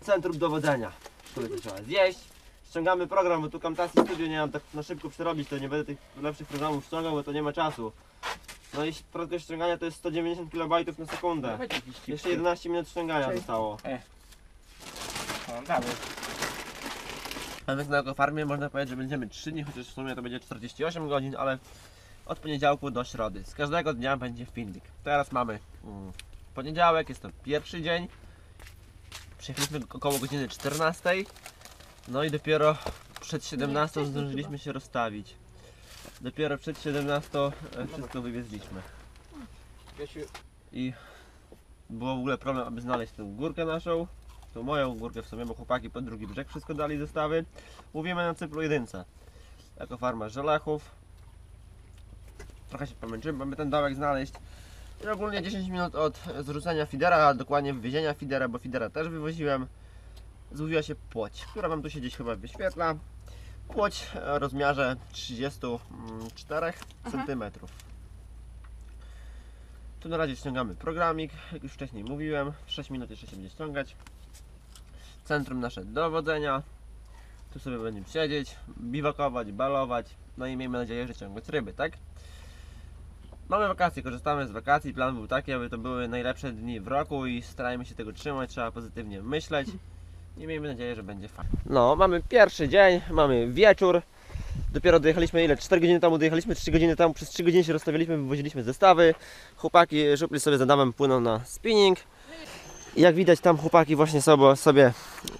centrum dowodzenia, które to trzeba zjeść. Ściągamy program, bo tu Camtasia Studio nie mam tak na szybko przerobić, to nie będę tych lepszych programów ściągał, bo to nie ma czasu. No i prędkość ściągania to jest 190 KB na sekundę. Chip. Jeszcze 11 minut ściągania Cześć. zostało. No, dawaj. A więc na Ekofarmie można powiedzieć, że będziemy 3 dni, chociaż w sumie to będzie 48 godzin, ale od poniedziałku do środy. Z każdego dnia będzie filmik. Teraz mamy mm, poniedziałek, jest to pierwszy dzień. Przyjechaliśmy około godziny 14. No i dopiero przed 17 zdążyliśmy się rozstawić. Dopiero przed 17 e, wszystko wywieźliśmy. I było w ogóle problem, aby znaleźć tę górkę naszą. Tą moją górkę w sumie, bo chłopaki pod drugi brzeg wszystko dali zestawy. Mówimy na Cypru jedynce. Jako farma żelachów. Trochę się pomęczymy, aby ten dołek znaleźć. I ogólnie 10 minut od zrzucenia fidera, a dokładnie wywiezienia fidera, bo fidera też wywoziłem. Złowiła się płoć, która wam tu się gdzieś chyba wyświetla. Płoć o rozmiarze 34 cm. Tu na razie ściągamy programik, jak już wcześniej mówiłem, 6 minut jeszcze się będzie ściągać. Centrum nasze dowodzenia. Tu sobie będziemy siedzieć, biwakować, balować, no i miejmy nadzieję, że ciągnąć ryby, tak? Mamy wakacje, korzystamy z wakacji, plan był taki, aby to były najlepsze dni w roku i starajmy się tego trzymać, trzeba pozytywnie myśleć i miejmy nadzieję, że będzie fajnie. No, mamy pierwszy dzień, mamy wieczór, Dopiero dojechaliśmy ile? 4 godziny temu dojechaliśmy, 3 godziny temu, przez 3 godziny się rozstawiliśmy, wywoziliśmy zestawy. Chłopaki żupli sobie z Adamem płyną na spinning. I jak widać tam chłopaki właśnie sobie, sobie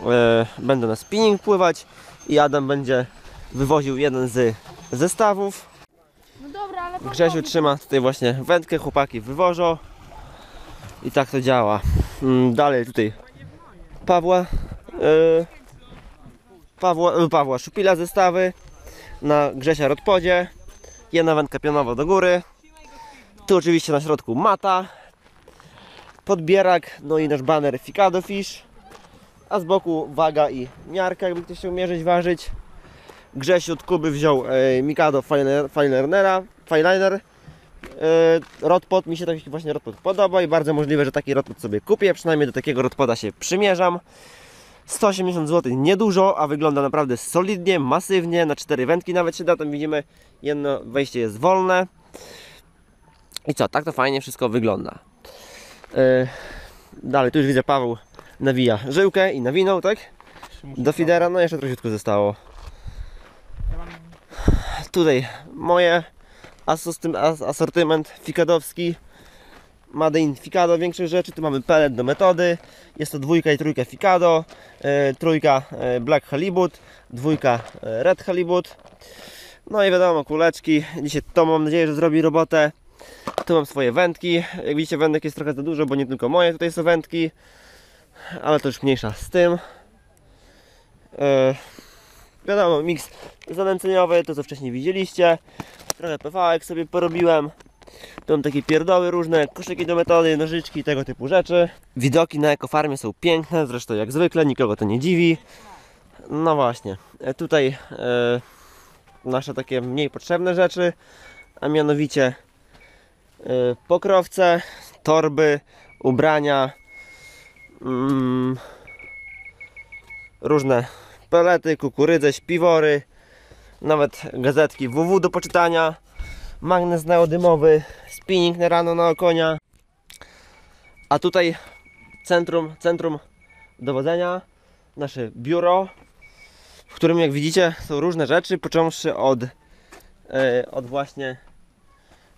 e, będą na spinning pływać i Adam będzie wywoził jeden z zestawów. Ale Grzesiu trzyma tutaj właśnie wędkę, chłopaki wywożą. I tak to działa. Mm, Dalej tutaj Pawła e, Pawła, e, Pawła Szupila zestawy na Grzesia Rodpodzie. Jedna wędka pionowa do góry. Tu oczywiście na środku mata. Podbierak, no i nasz baner Ficado Fish. A z boku waga i miarka, jakby ktoś chciał mierzyć, ważyć. Grzesiu od Kuby wziął e, Mikado Finelinera, Fineliner. E, Rodpod, mi się taki właśnie rodpod podoba i bardzo możliwe, że taki rodpod sobie kupię. Przynajmniej do takiego rodpoda się przymierzam. 180 zł niedużo, a wygląda naprawdę solidnie, masywnie. Na cztery wędki nawet się da. Tam widzimy, jedno wejście jest wolne. I co, tak to fajnie wszystko wygląda. E, dalej, tu już widzę Paweł nawija żyłkę i nawinął, tak? Do fidera, no jeszcze troszeczkę zostało. Tutaj moje asortyment fikadowski. Made in Ficado większych rzeczy. Tu mamy pellet do metody. Jest to dwójka i trójka Ficado. E, trójka e, Black Halibut. Dwójka e, Red Halibut. No i wiadomo, kuleczki. Dzisiaj to mam nadzieję, że zrobi robotę. Tu mam swoje wędki. Jak widzicie, wędek jest trochę za dużo, bo nie tylko moje tutaj są wędki. Ale to już mniejsza z tym. E, wiadomo, miks zanęceniowy, to co wcześniej widzieliście. Trochę PV sobie porobiłem. Tu mam takie pierdoły różne, koszyki do metody, nożyczki, tego typu rzeczy. Widoki na ekofarmie są piękne, zresztą jak zwykle, nikogo to nie dziwi. No właśnie, e, tutaj e, nasze takie mniej potrzebne rzeczy, a mianowicie e, pokrowce, torby, ubrania, mm, różne pelety, kukurydze, śpiwory, nawet gazetki WW do poczytania, magnes neodymowy, spinning na rano na okonia. A tutaj centrum, centrum dowodzenia, nasze biuro, w którym jak widzicie są różne rzeczy, począwszy od, e, od właśnie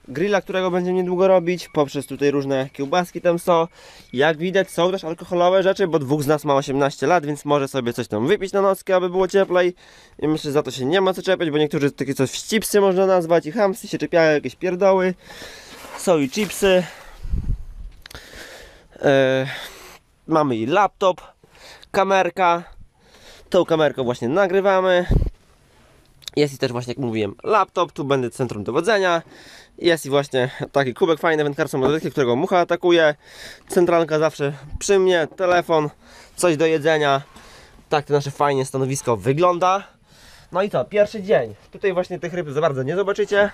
grilla, którego będziemy niedługo robić, poprzez tutaj różne kiełbaski tam są. Jak widać są też alkoholowe rzeczy, bo dwóch z nas ma 18 lat, więc może sobie coś tam wypić na nockę, aby było cieplej. I myślę, że za to się nie ma co czepiać, bo niektórzy takie coś chipsy można nazwać i hamsy się czepiają, jakieś pierdoły. Są i chipsy. E, mamy i laptop, kamerka. Tą kamerką właśnie nagrywamy. Jest i też właśnie, jak mówiłem, laptop. Tu będzie centrum dowodzenia. Jest i właśnie taki kubek fajny wędkarstwo którego mucha atakuje. Centralka zawsze przy mnie, telefon, coś do jedzenia. Tak to nasze fajnie stanowisko wygląda. No i co, pierwszy dzień. Tutaj właśnie tych ryb za bardzo nie zobaczycie.